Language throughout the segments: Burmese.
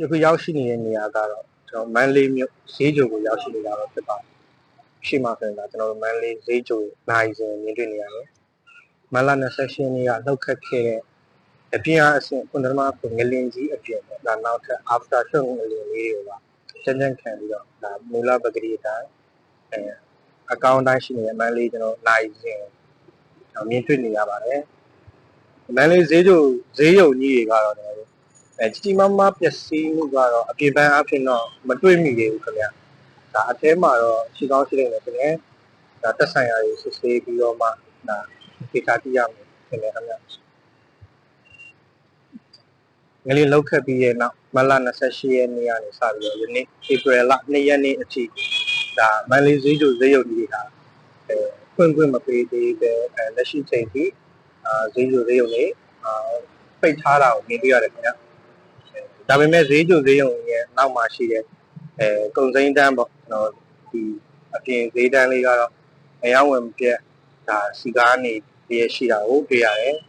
ယခုရောက်ရှိနေတဲ့နေရာကတော့ကျွန်တော်မန္တလေးမြို့ဈေးကြိုကိုရောက်ရှိနေတာတော့ဖြစ်ပါတယ်။ရှိမှဆိုရင်ဒါကျွန်တော်တို့မန္တလေးဈေးကြိုနိုင်စဉ်မြင်တွေ့နေရတယ်။မန္တလာ28ရက်နေ့ကလောက်ခတ်ခဲ့တဲ့အပြင်အားအဆင့်ခုနကမှငလင်ကြီးအပြင်ပေါ့ဒါနောက်ထပ် after show ငလင်လေးတွေကကျန်းကျန်းခံပြီးတော့ဒါမူလပဂရီအတိုင်းအဲအကောင့်တိုင်းရှိနေတဲ့မန္တလေးကျွန်တော်နိုင်စဉ်ကျွန်တော်မြင်တွေ့နေရပါတယ်။မန္တလေးဈေးကြိုဈေးရုံကြီးတွေကတော့ကျွန်တော်တို့ အဲကြီးကြီးမားမားပျက်စီးမှုကတော့အပြင်ပန်းအဖြစ်တော့မတွေ့မိသေးဘူးခင်ဗျဒါအထဲမှာတော့ရှိကောင်းရှိနေတယ်ခင်ဗျဒါတက်ဆိုင်ရာတွေစစ်ဆေးပြီးတော့မှဒါဒေတာတိရမယ်ခင်ဗျခင်ဗျငလင်းလောက်ခတ်ပြီးရဲ့နောက်မလ28ရက်နေ့ကနေစပြီးတော့ယနေ့ဧပြီလ2ရက်နေ့အထိဒါမန်လေးဈေးကျဈေးရုံကြီးတွေကအဲဖွင့်ခွင့်မပေးသေးပဲအဲလက်ရှိချိန်ထိအာဈေးကျဈေးရုံတွေအာပိတ်ထားတာကိုမြင်တွေ့ရတယ်ခင်ဗျ ဒါပေမဲ့ဈေးကျဈေးရုံရဲ့နောက်မှာရှိတဲ့အဲကုံစိမ်းတန်းပေါ့ကျွန်တော်ဒီအပြင်ဈေးတန်းလေးကတော့အယောင်းဝင်မပြတ်ဒါစီကားနေပြည့်ရှိတာကိုတွေ့ရတယ်။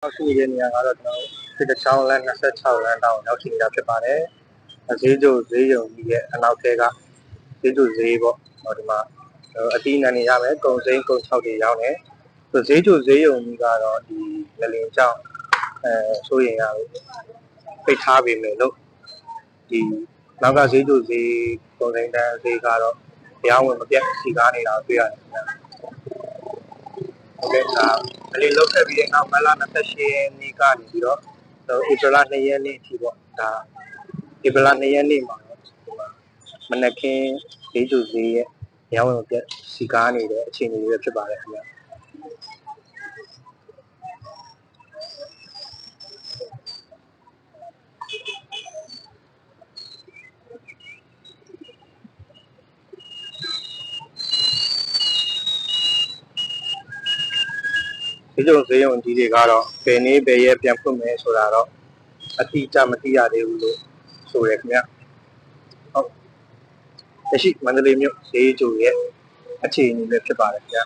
နောက်ရှိနေတဲ့နေရာကတော့ကျွန်တော်စစ်တချောင်းလမ်း26လမ်းတောင်ရောက်ရှိနေတာဖြစ်ပါတယ်။ဈေးကျဈေးရုံကြီးရဲ့အနောက်ထဲကဈေးကျဈေးပေါ့ဟောဒီမှာအတီးနံနေရမယ်ကုံစိမ်းကုံ6တွေရောက်တယ်။ဈေးကျဈေးရုံကြီးကတော့ဒီငလင်ကြောင့် အဲဆိုရင်ရပိတ်ထားပေမဲ့လို့ဒီနောက်ကဈေးကျဈေးပုံစံတန်းဈေးကတော့တရားဝင်မပြတ်စီကားနေတာတွေ့ရတယ်ခင်ဗျာဟုတ်ကဲ့ဒါအလေးလောက်ခဲ့ပြီးတဲ့နောက်မလာ28ရက်နေ့ကနေပြီးတော့ဧပြီလ2ရက်နေ့အထိပေါ့ဒါဧပြီလ2ရက်နေ့မှာတော့ဒီမှာမနက်ခင်းဈေးကျဈေးရဲ့တရားဝင်မပြတ်စီကားနေတဲ့အခြေအနေတွေဖြစ်ပါတယ်ခင်ဗျာ ဒီလိုဈေးရုံကြီးတွေကတော့ဘယ်နေ့ဘယ်ရက်ပြန်ဖွင့်မယ်ဆိုတာတော့အတိအကျမသိရသေးဘူးလို့ဆိုရခင်ဗျဟုတ်တရှိမန္တလေးမြို့ဈေးကျိုရဲ့အခြေအနေပဲဖြစ်ပါတယ်ခင်ဗျ